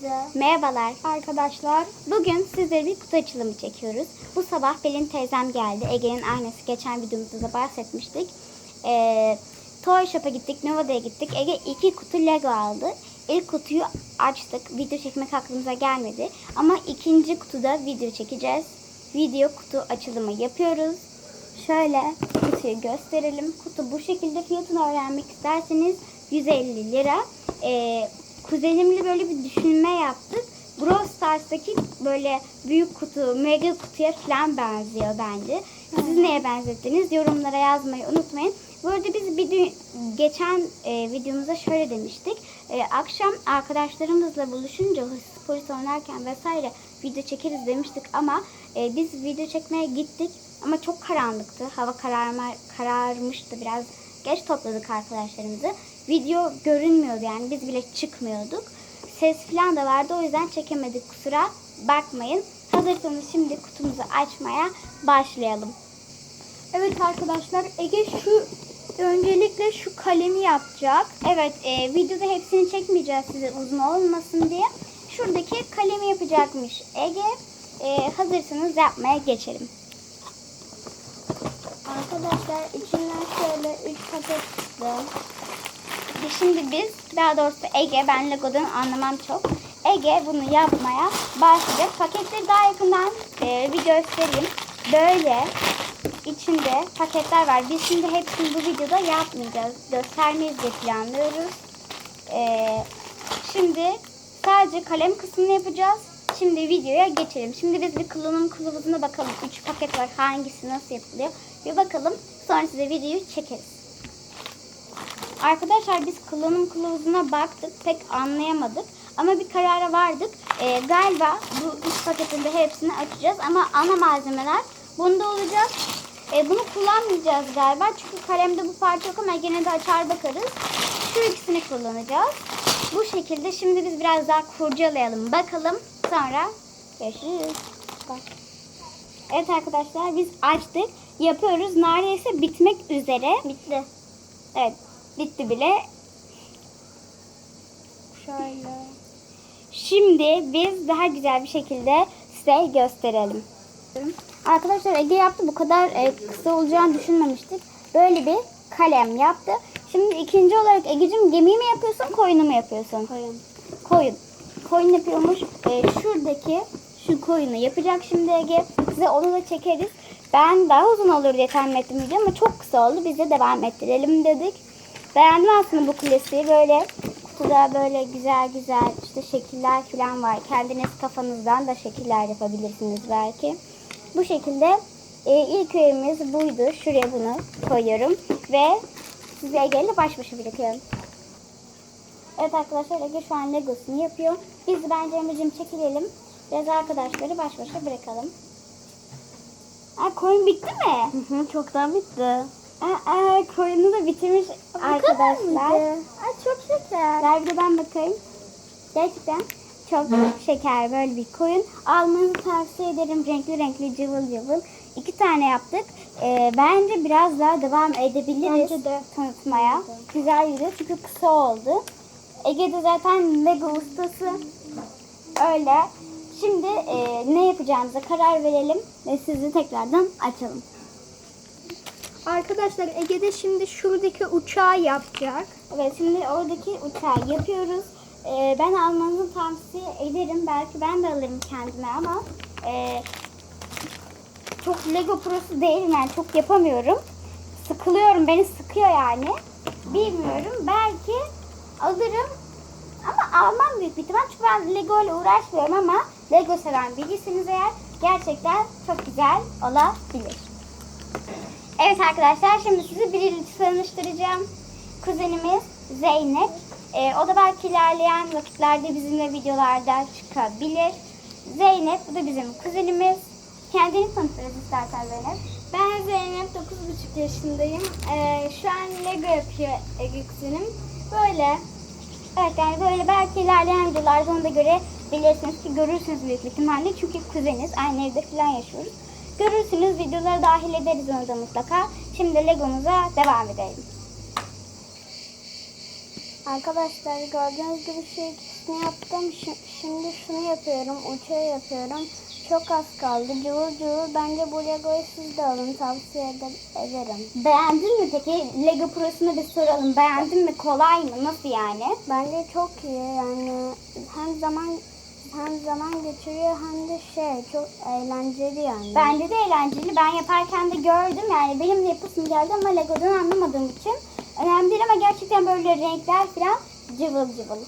Hepinize. Merhabalar. Arkadaşlar Bugün sizlere bir kutu açılımı çekiyoruz. Bu sabah Pelin teyzem geldi. Ege'nin annesi geçen videomuzda da bahsetmiştik. Ee, Toy Shop'a gittik, Nova'ya gittik. Ege iki kutu Lego aldı. İlk kutuyu açtık. Video çekmek aklımıza gelmedi. Ama ikinci kutuda video çekeceğiz. Video kutu açılımı yapıyoruz. Şöyle kutuyu gösterelim. Kutu bu şekilde fiyatını öğrenmek isterseniz 150 lira. Ee, kuzenimle böyle bir düşünme yaptık. Brawl Stars'taki böyle büyük kutu, mega kutuya falan benziyor bence. Siz neye benzettiniz? Yorumlara yazmayı unutmayın. Bu arada biz bir geçen e, videomuzda şöyle demiştik. E, akşam arkadaşlarımızla buluşunca hırsız polis oynarken vesaire video çekeriz demiştik ama e, biz video çekmeye gittik ama çok karanlıktı. Hava kararma, kararmıştı biraz. Geç topladık arkadaşlarımızı. Video görünmüyordu yani biz bile çıkmıyorduk. Ses falan da vardı o yüzden çekemedik kusura bakmayın. Hazırsanız şimdi kutumuzu açmaya başlayalım. evet arkadaşlar Ege şu öncelikle şu kalemi yapacak. Evet e, videoda hepsini çekmeyeceğiz size uzun olmasın diye. Şuradaki kalemi yapacakmış Ege. E, hazırsanız yapmaya geçelim. Arkadaşlar içinden şöyle 3 paket çıktı. Şimdi biz daha doğrusu Ege ben Lego'dan anlamam çok. Ege bunu yapmaya başlayacak. Paketleri daha yakından e, bir göstereyim. Böyle içinde paketler var. Biz şimdi hepsini bu videoda yapmayacağız. Göstermeyiz diye planlıyoruz. E, şimdi sadece kalem kısmını yapacağız. Şimdi videoya geçelim. Şimdi biz bir kullanım kılavuzuna bakalım. 3 paket var. Hangisi nasıl yapılıyor? Bir bakalım. Sonra size videoyu çekeriz. Arkadaşlar biz kullanım kılavuzuna baktık. Pek anlayamadık. Ama bir karara vardık. Ee, galiba bu üç paketin de hepsini açacağız. Ama ana malzemeler bunda olacak. Ee, bunu kullanmayacağız galiba. Çünkü kalemde bu parça yok ama gene de açar bakarız. Şu ikisini kullanacağız. Bu şekilde şimdi biz biraz daha kurcalayalım. Bakalım. Sonra görüşürüz. Bye. Evet arkadaşlar biz açtık. Yapıyoruz. Neredeyse bitmek üzere. Bitti. Evet. Bitti bile. Şöyle. Şimdi biz daha güzel bir şekilde size gösterelim. Arkadaşlar Ege yaptı. Bu kadar e, kısa olacağını düşünmemiştik. Böyle bir kalem yaptı. Şimdi ikinci olarak Ege'cim gemiyi mi yapıyorsun, koyunu mu yapıyorsun? Koyun. Koyun. Koyun yapıyormuş. E, şuradaki şu koyunu yapacak şimdi Ege. Size onu da çekeriz. Ben daha uzun olur diye tahmin ettim video ama çok kısa oldu. Biz de devam ettirelim dedik. Beğendim aslında bu klasiği. Böyle kutuda böyle güzel güzel işte şekiller falan var. Kendiniz kafanızdan da şekiller yapabilirsiniz belki. Bu şekilde e, ilk öğemiz buydu. Şuraya bunu koyuyorum. Ve size Ege'yle baş başa bırakıyorum. Evet arkadaşlar Ege şu an Legos'unu yapıyor. Biz bence Emre'cim çekilelim. Biraz arkadaşları baş başa bırakalım. Aa, koyun bitti mi? Hı hı, çoktan bitti. Aa, aa, koyunu da bitirmiş arkadaşlar. Ay çok şeker. Ver bir de ben bakayım. Gerçekten çok şeker böyle bir koyun. Almanızı tavsiye ederim. Renkli renkli cıvıl cıvıl. İki tane yaptık. Ee, bence biraz daha devam edebiliriz Bence de. tanıtmaya. Güzel yürüyor çünkü kısa oldu. Ege de zaten Lego ustası. Öyle. Şimdi e, ne yapacağımıza karar verelim ve sizi tekrardan açalım. Arkadaşlar Ege de şimdi şuradaki uçağı yapacak. Evet şimdi oradaki uçağı yapıyoruz. Ee, ben almanızı tavsiye ederim. Belki ben de alırım kendime ama e, çok Lego prosu değilim yani çok yapamıyorum. Sıkılıyorum beni sıkıyor yani. Bilmiyorum belki alırım ama almam büyük bir ihtimal çünkü ben Lego ile uğraşmıyorum ama Lego seven biriyseniz eğer gerçekten çok güzel olabilir. Evet arkadaşlar şimdi sizi biriyle tanıştıracağım. Kuzenimiz Zeynep. Ee, o da belki ilerleyen vakitlerde bizimle videolarda çıkabilir. Zeynep bu da bizim kuzenimiz. Kendini tanıtırız istersen Zeynep. Ben Zeynep 9,5 yaşındayım. Ee, şu an Lego yapıyor Ege kuzenim. Böyle. Evet yani böyle belki ilerleyen videolarda onu da görebilirsiniz ki görürsünüz büyük ihtimalle. Çünkü kuzeniz aynı evde falan yaşıyoruz. Görürsünüz videolara dahil ederiz onu da mutlaka. Şimdi Legomuza devam edelim. Arkadaşlar gördüğünüz gibi şu ikisini yaptım. Şi- Şimdi şunu yapıyorum. Uçağı yapıyorum. Çok az kaldı. Cıvıl cıvıl. Bence bu Lego'yu siz de alın. Tavsiye ede- ederim. Beğendin mi peki? Lego Pro'sunu bir soralım. Beğendin mi? Kolay mı? Nasıl yani? Bence çok iyi. Yani hem zaman hem zaman geçiriyor hem de şey çok eğlenceli yani. Bence de eğlenceli. Ben yaparken de gördüm. Yani benim de yapısım geldi ama Lego'dan anlamadığım için önemli değil ama gerçekten böyle renkler falan cıvıl cıvıl.